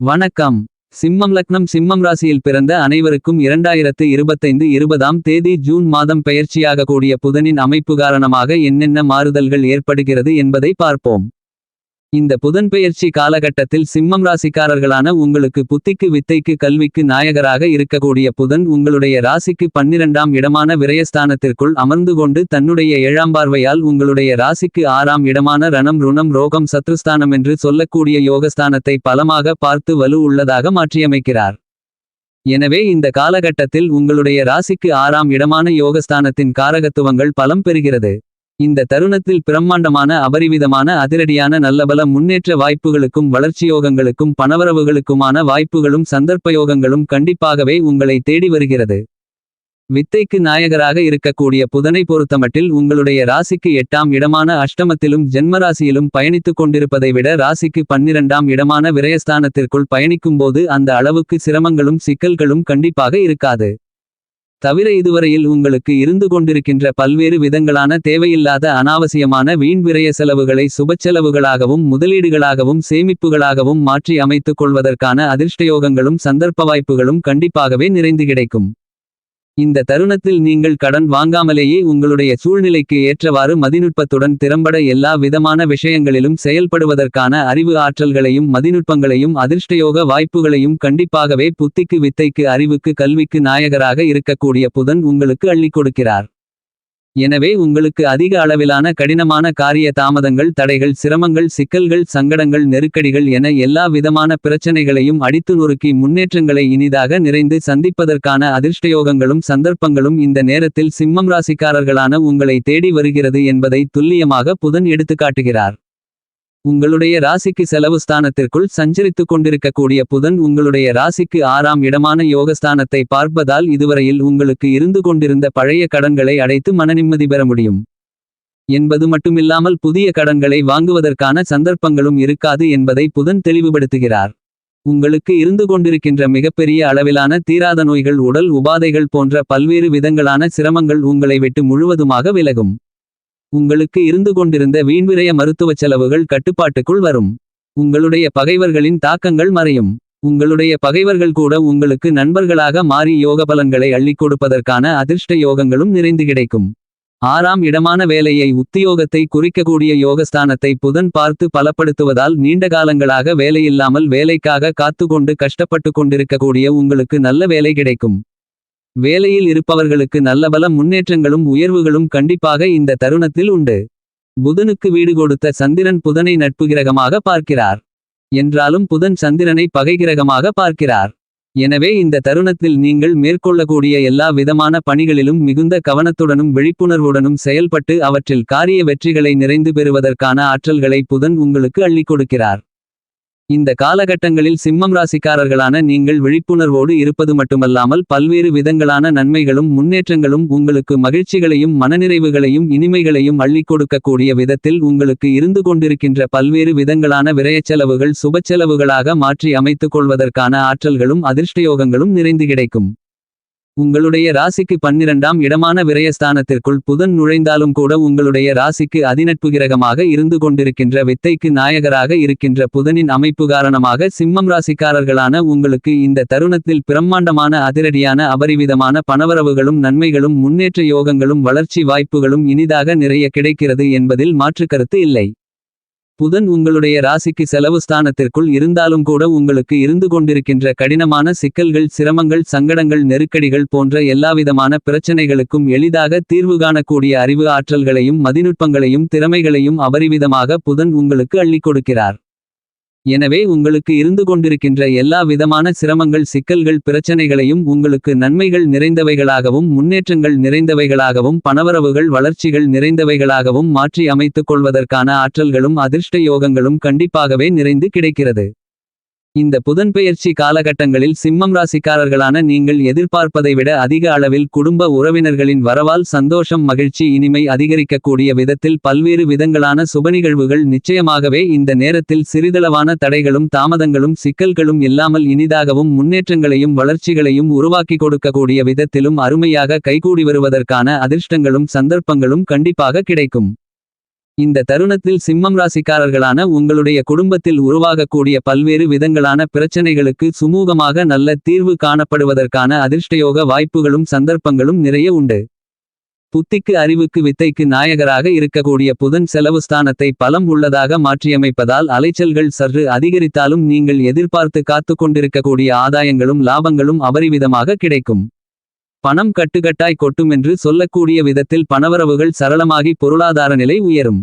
வணக்கம். சிம்மம் லக்னம் சிம்மம் ராசியில் பிறந்த அனைவருக்கும் இரண்டாயிரத்து இருபத்தைந்து இருபதாம் தேதி ஜூன் மாதம் பெயர்ச்சியாக கூடிய புதனின் அமைப்பு காரணமாக என்னென்ன மாறுதல்கள் ஏற்படுகிறது என்பதை பார்ப்போம். இந்த புதன்பெயர்ச்சி காலகட்டத்தில் சிம்மம் ராசிக்காரர்களான உங்களுக்கு புத்திக்கு வித்தைக்கு கல்விக்கு நாயகராக இருக்கக்கூடிய புதன் உங்களுடைய ராசிக்கு பன்னிரண்டாம் இடமான விரயஸ்தானத்திற்குள் அமர்ந்து கொண்டு தன்னுடைய ஏழாம் பார்வையால் உங்களுடைய ராசிக்கு ஆறாம் இடமான ரணம் ருணம் ரோகம் சத்ருஸ்தானம் என்று சொல்லக்கூடிய யோகஸ்தானத்தை பலமாக பார்த்து வலு உள்ளதாக மாற்றியமைக்கிறார். எனவே இந்த காலகட்டத்தில் உங்களுடைய ராசிக்கு ஆறாம் இடமான யோகஸ்தானத்தின் காரகத்துவங்கள் பலம் பெறுகிறது. இந்த தருணத்தில் பிரம்மாண்டமான அபரிவிதமான அதிரடியான நல்லபல முன்னேற்ற வாய்ப்புகளுக்கும் வளர்ச்சியோகங்களுக்கும் பணவரவுகளுக்குமான வாய்ப்புகளும் சந்தர்ப்பயோகங்களும் கண்டிப்பாகவே உங்களை தேடி வருகிறது. வித்தைக்கு நாயகராக இருக்கக்கூடிய புதனை பொறுத்தமட்டில் உங்களுடைய ராசிக்கு எட்டாம் இடமான அஷ்டமத்திலும் ஜென்மராசியிலும் பயணித்துக் கொண்டிருப்பதை விட ராசிக்கு பன்னிரண்டாம் இடமான விரயஸ்தானத்திற்குள் பயணிக்கும்போது அந்த அளவுக்கு சிரமங்களும் சிக்கல்களும் கண்டிப்பாக இருக்காது. தவிர இதுவரையில் உங்களுக்கு இருந்து கொண்டிருக்கின்ற பல்வேறு விதங்களான தேவையில்லாத அனாவசியமான வீண் விரய செலவுகளை சுபச்செலவுகளாகவும் முதலீடுகளாகவும் சேமிப்புகளாகவும் மாற்றி அமைத்துக் கொள்வதற்கான அதிர்ஷ்டயோகங்களும் சந்தர்ப்ப வாய்ப்புகளும் கண்டிப்பாகவே நிறைந்து கிடைக்கும். இந்த தருணத்தில் நீங்கள் கடன் வாங்காமலேயே உங்களுடைய சூழ்நிலைக்கு ஏற்றவாறு மதிநுட்பத்துடன் திறம்பட எல்லா விதமான விஷயங்களிலும் செயல்படுவதற்கான அறிவு ஆற்றல்களையும் மதிநுட்பங்களையும் அதிர்ஷ்டயோக வாய்ப்புகளையும் கண்டிப்பாகவே புத்திக்கு வித்தைக்கு அறிவுக்கு கல்விக்கு நாயகராக இருக்கக்கூடிய புதன் உங்களுக்கு அள்ளிக் கொடுக்கிறார். எனவே உங்களுக்கு அதிக அளவிலான கடினமான காரிய தாமதங்கள் தடைகள் சிரமங்கள் சிக்கல்கள் சங்கடங்கள் நெருக்கடிகள் என எல்லா விதமான பிரச்சனைகளையும் அடித்து நொறுக்கி முன்னேற்றங்களை இனிதாக நிறைந்து சந்திப்பதற்கான அதிர்ஷ்டயோகங்களும் சந்தர்ப்பங்களும் இந்த நேரத்தில் சிம்மம் ராசிக்காரர்களான உங்களை தேடி வருகிறது என்பதை துல்லியமாக புதன் எடுத்துக்காட்டுகிறார். உங்களுடைய ராசிக்கு செலவு ஸ்தானத்திற்குள் சஞ்சரித்துக் கொண்டிருக்கக்கூடிய புதன் உங்களுடைய ராசிக்கு ஆறாம் இடமான யோகஸ்தானத்தை பார்ப்பதால் இதுவரையில் உங்களுக்கு இருந்து கொண்டிருந்த பழைய கடன்களை அடைத்து மனநிம்மதி பெற முடியும். என்பது மட்டுமில்லாமல் புதிய கடன்களை வாங்குவதற்கான சந்தர்ப்பங்களும் இருக்காது என்பதை புதன் தெளிவுபடுத்துகிறார். உங்களுக்கு இருந்து கொண்டிருக்கின்ற மிகப்பெரிய அளவிலான தீராத நோய்கள் உடல் உபாதைகள் போன்ற பல்வேறு விதங்களான சிரமங்கள் உங்களை விட்டு முழுவதுமாக விலகும். உங்களுக்கு இருந்து கொண்டிருந்த வீண்விரய மருத்துவச் செலவுகள் கட்டுப்பாட்டுக்குள் வரும். உங்களுடைய பகைவர்களின் தாக்கங்கள் மறையும். உங்களுடைய பகைவர்கள் கூட உங்களுக்கு நண்பர்களாக மாறி யோக பலன்களை அள்ளிக் கொடுப்பதற்கான அதிர்ஷ்ட யோகங்களும் நிறைந்து கிடைக்கும். ஆறாம் இடமான வேலையை உத்தியோகத்தை குறிக்கக்கூடிய யோகஸ்தானத்தை புதன் பார்த்து பலப்படுத்துவதால் நீண்ட காலங்களாக வேலையில்லாமல் வேலைக்காக காத்துக்கொண்டு கஷ்டப்பட்டு கொண்டிருக்கக்கூடிய உங்களுக்கு நல்ல வேலை கிடைக்கும். வேலையில் இருப்பவர்களுக்கு நல்லபல முன்னேற்றங்களும் உயர்வுகளும் கண்டிப்பாக இந்த தருணத்தில் உண்டு. புதனுக்கு வீடு கொடுத்த சந்திரன் புதனை நட்பு கிரகமாக பார்க்கிறார். என்றாலும் புதன் சந்திரனை பகைகிரகமாக பார்க்கிறார். எனவே இந்த தருணத்தில் நீங்கள் மேற்கொள்ளக்கூடிய எல்லா விதமான பணிகளிலும் மிகுந்த கவனத்துடனும் விழிப்புணர்வுடனும் செயல்பட்டு அவற்றில் காரிய வெற்றிகளை நிறைந்து பெறுவதற்கான ஆற்றல்களை புதன் உங்களுக்கு அள்ளிக் கொடுக்கிறார். இந்த காலகட்டங்களில் சிம்மம் ராசிக்காரர்களான நீங்கள் விழிப்புணர்வோடு இருப்பது மட்டுமல்லாமல் பல்வேறு விதங்களான நன்மைகளும் முன்னேற்றங்களும் உங்களுக்கு மகிழ்ச்சிகளையும் மனநிறைவுகளையும் இனிமைகளையும் அள்ளிக் கொடுக்கக்கூடிய விதத்தில் உங்களுக்கு இருந்து கொண்டிருக்கின்ற பல்வேறு விதங்களான விரயச்செலவுகள் சுபச்செலவுகளாக மாற்றி அமைத்துக் கொள்வதற்கான ஆற்றல்களும் அதிர்ஷ்டயோகங்களும் நிறைந்து கிடைக்கும். உங்களுடைய ராசிக்கு பன்னிரண்டாம் இடமான விரயஸ்தானத்திற்குள் புதன் நுழைந்தாலும் கூட உங்களுடைய ராசிக்கு அதிநட்பு கிரகமாக இருந்து கொண்டிருக்கின்ற வித்தைக்கு நாயகராக இருக்கின்ற புதனின் அமைப்பு காரணமாக சிம்மம் ராசிக்காரர்களான உங்களுக்கு இந்த தருணத்தில் பிரம்மாண்டமான அதிரடியான அபரிவிதமான பணவரவுகளும் நன்மைகளும் முன்னேற்ற யோகங்களும் வளர்ச்சி வாய்ப்புகளும் இனிதாக நிறைய கிடைக்கிறது என்பதில் மாற்றுக்கருத்து இல்லை. புதன் உங்களுடைய ராசிக்கு செலவு ஸ்தானத்திற்குள் இருந்தாலும் கூட உங்களுக்கு இருந்து கொண்டிருக்கின்ற கடினமான சிக்கல்கள் சிரமங்கள் சங்கடங்கள் நெருக்கடிகள் போன்ற எல்லாவிதமான பிரச்சனைகளுக்கும் எளிதாக தீர்வு காணக்கூடிய அறிவு ஆற்றல்களையும் மதிநுட்பங்களையும் திறமைகளையும் அபரிவிதமாக புதன் உங்களுக்கு அள்ளிக் கொடுக்கிறார். எனவே உங்களுக்கு இருந்து கொண்டிருக்கின்ற எல்லா விதமான சிரமங்கள் சிக்கல்கள் பிரச்சனைகளையும் உங்களுக்கு நன்மைகள் நிறைந்தவைகளாகவும் முன்னேற்றங்கள் நிறைந்தவைகளாகவும் பணவரவுகள் வளர்ச்சிகள் நிறைந்தவைகளாகவும் மாற்றி அமைத்துக் கொள்வதற்கான ஆற்றல்களும் அதிர்ஷ்ட யோகங்களும் கண்டிப்பாகவே நிறைந்து கிடைக்கிறது. இந்த புதன்பெயர்ச்சி காலகட்டங்களில் சிம்மம் ராசிக்காரர்களான நீங்கள் எதிர்பார்ப்பதை விட அதிக அளவில் குடும்ப உறவினர்களின் வரவால் சந்தோஷம் மகிழ்ச்சி இனிமை அதிகரிக்கக்கூடிய விதத்தில் பல்வேறு விதங்களான சுபநிகழ்வுகள் நிச்சயமாகவே இந்த நேரத்தில் சிறிதளவான தடைகளும் தாமதங்களும் சிக்கல்களும் இல்லாமல் இனிதாகவும் முன்னேற்றங்களையும் வளர்ச்சிகளையும் உருவாக்கி கொடுக்கக்கூடிய விதத்திலும் அருமையாக கைகூடி வருவதற்கான அதிர்ஷ்டங்களும் சந்தர்ப்பங்களும் கண்டிப்பாக கிடைக்கும். இந்த தருணத்தில் சிம்மம் ராசிக்காரர்களான உங்களுடைய குடும்பத்தில் உருவாகக்கூடிய பல்வேறு விதங்களான பிரச்சனைகளுக்கு சுமூகமாக நல்ல தீர்வு காணப்படுவதற்கான அதிர்ஷ்டயோக வாய்ப்புகளும் சந்தர்ப்பங்களும் நிறைய உண்டு. புத்திக்கு அறிவுக்கு வித்தைக்கு நாயகராக இருக்கக்கூடிய புதன் செலவு ஸ்தானத்தை பலம் உள்ளதாக மாற்றியமைப்பதால் அலைச்சல்கள் சற்று அதிகரித்தாலும் நீங்கள் எதிர்பார்த்து காத்து கொண்டிருக்கக்கூடிய ஆதாயங்களும் லாபங்களும் அபரிவிதமாக கிடைக்கும். பணம் கட்டுக்கட்டாய் கொட்டுமென்று சொல்லக்கூடிய விதத்தில் பணவரவுகள் சரளமாகி பொருளாதார நிலை உயரும்.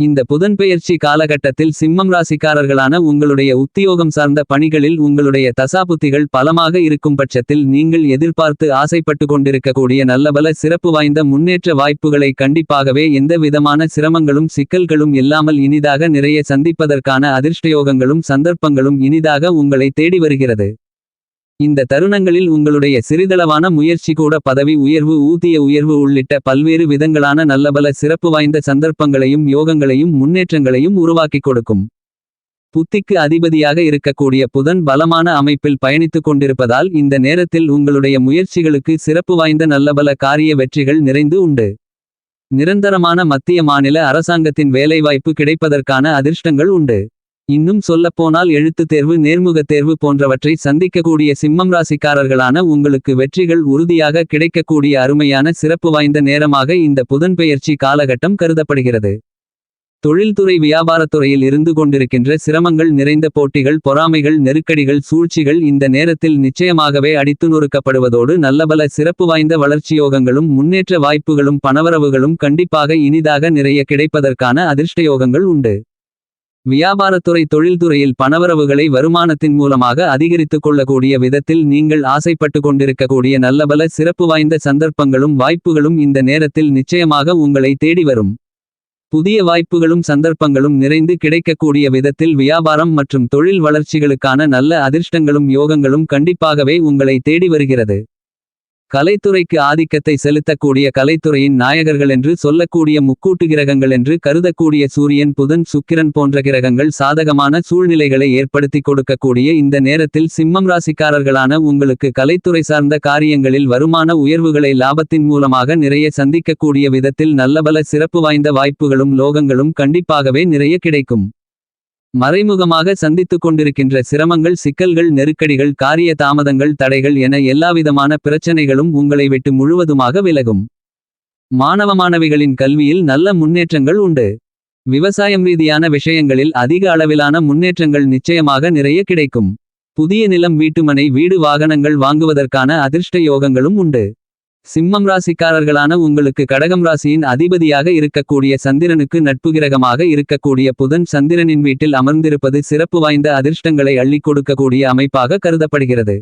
இந்த புதன்பெயர்ச்சி காலகட்டத்தில் சிம்மம் ராசிக்காரர்களான உங்களுடைய உத்தியோகம் சார்ந்த பணிகளில் உங்களுடைய தசாபுத்திகள் பலமாக இருக்கும் பட்சத்தில் நீங்கள் எதிர்பார்த்து ஆசைப்பட்டு கொண்டிருக்கக்கூடிய நல்லபல சிறப்பு வாய்ந்த முன்னேற்ற வாய்ப்புகளை கண்டிப்பாகவே எந்த விதமான சிரமங்களும் சிக்கல்களும் இல்லாமல் இனிதாக நிறைய சந்திப்பதற்கான அதிர்ஷ்டயோகங்களும் சந்தர்ப்பங்களும் இனிதாக உங்களை தேடி வருகிறது. இந்த தருணங்களில் உங்களுடைய சிறிதளவான முயற்சி கூட பதவி உயர்வு ஊதிய உயர்வு உள்ளிட்ட பல்வேறு விதங்களான நல்லபல சிறப்பு வாய்ந்த சந்தர்ப்பங்களையும் யோகங்களையும் முன்னேற்றங்களையும் உருவாக்கிக் கொடுக்கும். புத்திக்கு அதிபதியாக இருக்கக்கூடிய புதன் பலமான அமைப்பில் பயணித்துக் கொண்டிருப்பதால் இந்த நேரத்தில் உங்களுடைய முயற்சிகளுக்கு சிறப்பு வாய்ந்த நல்லபல காரிய வெற்றிகள் நிறைந்து உண்டு. நிரந்தரமான மத்திய மாநில அரசாங்கத்தின் வேலைவாய்ப்பு கிடைப்பதற்கான அதிர்ஷ்டங்கள் உண்டு. இன்னும் சொல்லப்போனால் எழுத்துத் தேர்வு நேர்முக தேர்வு போன்றவற்றை சந்திக்கக்கூடிய சிம்மம் ராசிக்காரர்களான உங்களுக்கு வெற்றிகள் உறுதியாக கிடைக்கக்கூடிய அருமையான சிறப்பு வாய்ந்த நேரமாக இந்த புதன்பெயர்ச்சி காலகட்டம் கருதப்படுகிறது. தொழில்துறை வியாபாரத்துறையில் இருந்து கொண்டிருக்கின்ற சிரமங்கள் நிறைந்த போட்டிகள் பொறாமைகள் நெருக்கடிகள் சூழ்ச்சிகள் இந்த நேரத்தில் நிச்சயமாகவே அடித்து நொறுக்கப்படுவதோடு நல்லபல சிறப்பு வாய்ந்த வளர்ச்சியோகங்களும் முன்னேற்ற வாய்ப்புகளும் பணவரவுகளும் கண்டிப்பாக இனிதாக நிறைய கிடைப்பதற்கான அதிர்ஷ்டயோகங்கள் உண்டு. வியாபாரத்துறை தொழில்துறையில் பணவரவுகளை வருமானத்தின் மூலமாக அதிகரித்துக் கொள்ளக்கூடிய விதத்தில் நீங்கள் ஆசைப்பட்டு கொண்டிருக்கக்கூடிய நல்லபல சிறப்பு வாய்ந்த சந்தர்ப்பங்களும் வாய்ப்புகளும் இந்த நேரத்தில் நிச்சயமாக உங்களை தேடி வரும். புதிய வாய்ப்புகளும் சந்தர்ப்பங்களும் நிறைந்து கிடைக்கக்கூடிய விதத்தில் வியாபாரம் மற்றும் தொழில் வளர்ச்சிகளுக்கான நல்ல அதிர்ஷ்டங்களும் யோகங்களும் கண்டிப்பாகவே உங்களை தேடி வருகிறது. கலைத்துறைக்கு ஆதிக்கத்தை செலுத்தக்கூடிய கலைத்துறையின் நாயகர்கள் என்று சொல்லக்கூடிய முக்கூட்டு கிரகங்கள் என்று கருதக்கூடிய சூரியன் புதன் சுக்கிரன் போன்ற கிரகங்கள் சாதகமான சூழ்நிலைகளை ஏற்படுத்தி கொடுக்கக்கூடிய இந்த நேரத்தில் சிம்மம் ராசிக்காரர்களான உங்களுக்கு கலைத்துறை சார்ந்த காரியங்களில் வருமான உயர்வுகளை லாபத்தின் மூலமாக நிறைய சந்திக்கக்கூடிய விதத்தில் நல்லபல சிறப்பு வாய்ந்த வாய்ப்புகளும் லோகங்களும் கண்டிப்பாகவே நிறைய கிடைக்கும். மறைமுகமாக சந்தித்துக் கொண்டிருக்கின்ற சிரமங்கள் சிக்கல்கள் நெருக்கடிகள் காரிய தாமதங்கள் தடைகள் என எல்லாவிதமான பிரச்சனைகளும் உங்களை விட்டு முழுவதுமாக விலகும். மாணவ மாணவிகளின் கல்வியில் நல்ல முன்னேற்றங்கள் உண்டு. விவசாயம் ரீதியான விஷயங்களில் அதிக அளவிலான முன்னேற்றங்கள் நிச்சயமாக நிறைய கிடைக்கும். புதிய நிலம் வீட்டுமனை வீடு வாகனங்கள் வாங்குவதற்கான அதிர்ஷ்ட யோகங்களும் உண்டு. சிம்மம் ராசிக்காரர்களான உங்களுக்கு கடகம் ராசியின் அதிபதியாக இருக்கக்கூடிய சந்திரனுக்கு நட்பு கிரகமாக இருக்கக்கூடிய புதன் சந்திரனின் வீட்டில் அமர்ந்திருப்பது சிறப்பு வாய்ந்த அதிர்ஷ்டங்களை அள்ளிக் கொடுக்கக்கூடிய அமைப்பாக கருதப்படுகிறது.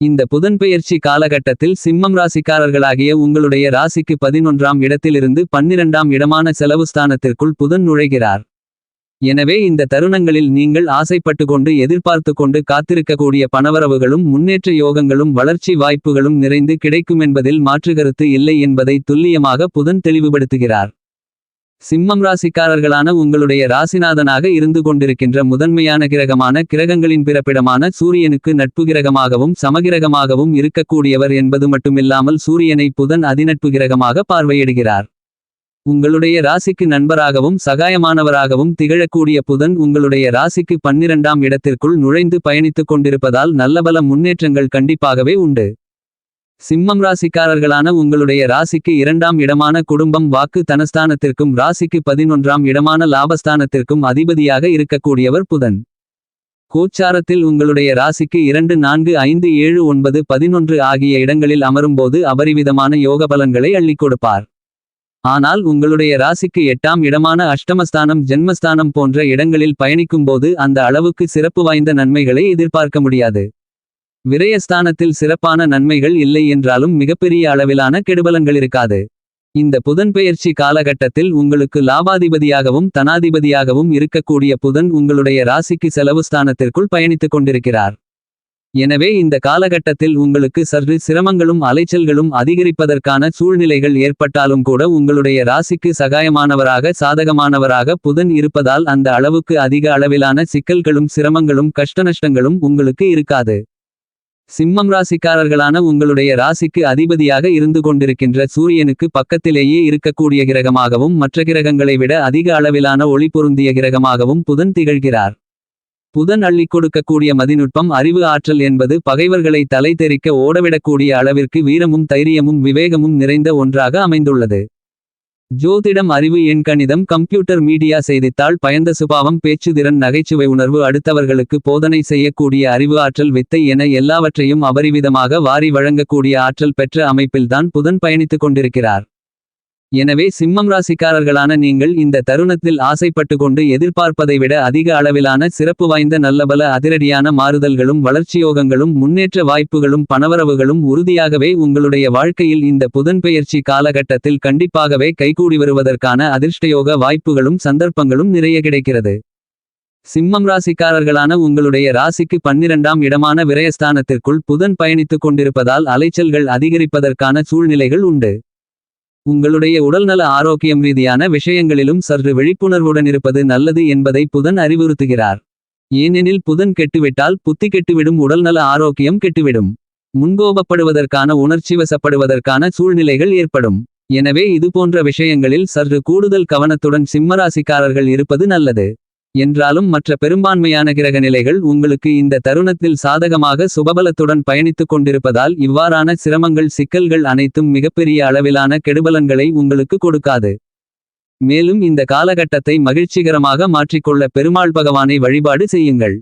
இந்த புதன்பெயர்ச்சி காலகட்டத்தில் சிம்மம் ராசிக்காரர்களாகிய உங்களுடைய ராசிக்கு பதினொன்றாம் இடத்திலிருந்து பன்னிரண்டாம் இடமான செலவு ஸ்தானத்திற்குள் புதன் நுழைகிறார். எனவே இந்த தருணங்களில் நீங்கள் ஆசைப்பட்டு கொண்டு எதிர்பார்த்து கொண்டு காத்திருக்கக்கூடிய பணவரவுகளும் முன்னேற்ற யோகங்களும் வளர்ச்சி வாய்ப்புகளும் நிறைந்து கிடைக்குமென்பதில் மாற்றுகருத்து இல்லை என்பதை துல்லியமாக புதன் தெளிவுபடுத்துகிறார். சிம்மம் ராசிக்காரர்களான உங்களுடைய ராசிநாதனாக இருந்து கொண்டிருக்கின்ற முதன்மையான கிரகமான கிரகங்களின் பிறப்பிடமான சூரியனுக்கு நட்பு கிரகமாகவும் சமகிரகமாகவும் இருக்கக்கூடியவர் என்பது மட்டுமில்லாமல் சூரியனை புதன் அதிநட்பு கிரகமாக பார்வையிடுகிறார். உங்களுடைய ராசிக்கு நண்பராகவும் சகாயமானவராகவும் திகழக்கூடிய புதன் உங்களுடைய ராசிக்கு பன்னிரண்டாம் இடத்திற்குள் நுழைந்து பயணித்துக் கொண்டிருப்பதால் நல்லபல முன்னேற்றங்கள் கண்டிப்பாகவே உண்டு. சிம்மம் ராசிக்காரர்களான உங்களுடைய ராசிக்கு இரண்டாம் இடமான குடும்பம் வாக்கு தனஸ்தானத்திற்கும் ராசிக்கு பதினொன்றாம் இடமான லாபஸ்தானத்திற்கும் அதிபதியாக இருக்கக்கூடியவர் புதன். கோச்சாரத்தில் உங்களுடைய ராசிக்கு இரண்டு நான்கு ஐந்து ஏழு ஒன்பது பதினொன்று ஆகிய இடங்களில் அமரும்போது அபரிவிதமான யோக பலன்களை அள்ளிக் கொடுப்பார். ஆனால் உங்களுடைய ராசிக்கு எட்டாம் இடமான அஷ்டமஸ்தானம் ஜென்மஸ்தானம் போன்ற இடங்களில் பயணிக்கும்போது அந்த அளவுக்கு சிறப்பு வாய்ந்த நன்மைகளை எதிர்பார்க்க முடியாது. விரயஸ்தானத்தில் சிறப்பான நன்மைகள் இல்லை என்றாலும் மிகப்பெரிய அளவிலான கெடுபலன்கள் இருக்காது. இந்த புதன்பெயர்ச்சி காலகட்டத்தில் உங்களுக்கு லாபாதிபதியாகவும் தனாதிபதியாகவும் இருக்கக்கூடிய புதன் உங்களுடைய ராசிக்கு செலவு ஸ்தானத்திற்குள் பயணித்துக் கொண்டிருக்கிறார். எனவே இந்த காலகட்டத்தில் உங்களுக்கு சற்று சிரமங்களும் அலைச்சல்களும் அதிகரிப்பதற்கான சூழ்நிலைகள் ஏற்பட்டாலும் கூட உங்களுடைய ராசிக்கு சகாயமானவராக சாதகமானவராக புதன் இருப்பதால் அந்த அளவுக்கு அதிக அளவிலான சிக்கல்களும் சிரமங்களும் கஷ்டநஷ்டங்களும் உங்களுக்கு இருக்காது. சிம்மம் ராசிக்காரர்களான உங்களுடைய ராசிக்கு அதிபதியாக இருந்து கொண்டிருக்கின்ற சூரியனுக்கு பக்கத்திலேயே இருக்கக்கூடிய கிரகமாகவும் மற்ற கிரகங்களை விட அதிக அளவிலான ஒளி பொருந்திய கிரகமாகவும் புதன் திகழ்கிறார். புதன் அள்ளி கொடுக்கக்கூடிய மதிநுட்பம் அறிவு ஆற்றல் என்பது பகைவர்களை தலை தெறிக்க ஓடவிடக்கூடிய அளவிற்கு வீரமும் தைரியமும் விவேகமும் நிறைந்த ஒன்றாக அமைந்துள்ளது. ஜோதிடம் அறிவு எண்கணிதம் கம்ப்யூட்டர் மீடியா செய்தித்தாள் பயந்த சுபாவம் பேச்சுதிறன் நகைச்சுவை உணர்வு அடுத்தவர்களுக்கு போதனை செய்யக்கூடிய அறிவு ஆற்றல் வித்தை என எல்லாவற்றையும் அபரிவிதமாக வாரி வழங்கக்கூடிய ஆற்றல் பெற்ற அமைப்பில்தான் புதன் பயணித்துக் கொண்டிருக்கிறார். எனவே சிம்மம் ராசிக்காரர்களான நீங்கள் இந்த தருணத்தில் ஆசைப்பட்டு கொண்டு எதிர்பார்ப்பதை விட அதிக அளவிலான சிறப்பு வாய்ந்த நல்லபல அதிரடியான மாறுதல்களும் வளர்ச்சியோகங்களும் முன்னேற்ற வாய்ப்புகளும் பணவரவுகளும் உறுதியாகவே உங்களுடைய வாழ்க்கையில் இந்த புதன்பெயர்ச்சி காலகட்டத்தில் கண்டிப்பாகவே கைகூடி வருவதற்கான அதிர்ஷ்டயோக வாய்ப்புகளும் சந்தர்ப்பங்களும் நிறைய கிடைக்கிறது. சிம்மம் ராசிக்காரர்களான உங்களுடைய ராசிக்கு பன்னிரண்டாம் இடமான விரயஸ்தானத்திற்குள் புதன் பயணித்துக் கொண்டிருப்பதால் அலைச்சல்கள் அதிகரிப்பதற்கான சூழ்நிலைகள் உண்டு. உங்களுடைய உடல்நல ஆரோக்கியம் ரீதியான விஷயங்களிலும் சற்று விழிப்புணர்வுடன் இருப்பது நல்லது என்பதை புதன் அறிவுறுத்துகிறார். ஏனெனில் புதன் கெட்டுவிட்டால் புத்தி கெட்டுவிடும் உடல்நல ஆரோக்கியம் கெட்டுவிடும். முன்கோபப்படுவதற்கான உணர்ச்சிவசப்படுவதற்கான சூழ்நிலைகள் ஏற்படும். எனவே இதுபோன்ற விஷயங்களில் சற்று கூடுதல் கவனத்துடன் சிம்மராசிக்காரர்கள் இருப்பது நல்லது. என்றாலும் மற்ற பெரும்பான்மையான கிரக நிலைகள் உங்களுக்கு இந்த தருணத்தில் சாதகமாக சுபபலத்துடன் பயணித்துக் கொண்டிருப்பதால் இவ்வாறான சிரமங்கள் சிக்கல்கள் அனைத்தும் மிகப்பெரிய அளவிலான கெடுபலன்களை உங்களுக்கு கொடுக்காது. மேலும் இந்த காலகட்டத்தை மகிழ்ச்சிகரமாக மாற்றிக்கொள்ள பெருமாள் பகவானை வழிபாடு செய்யுங்கள்.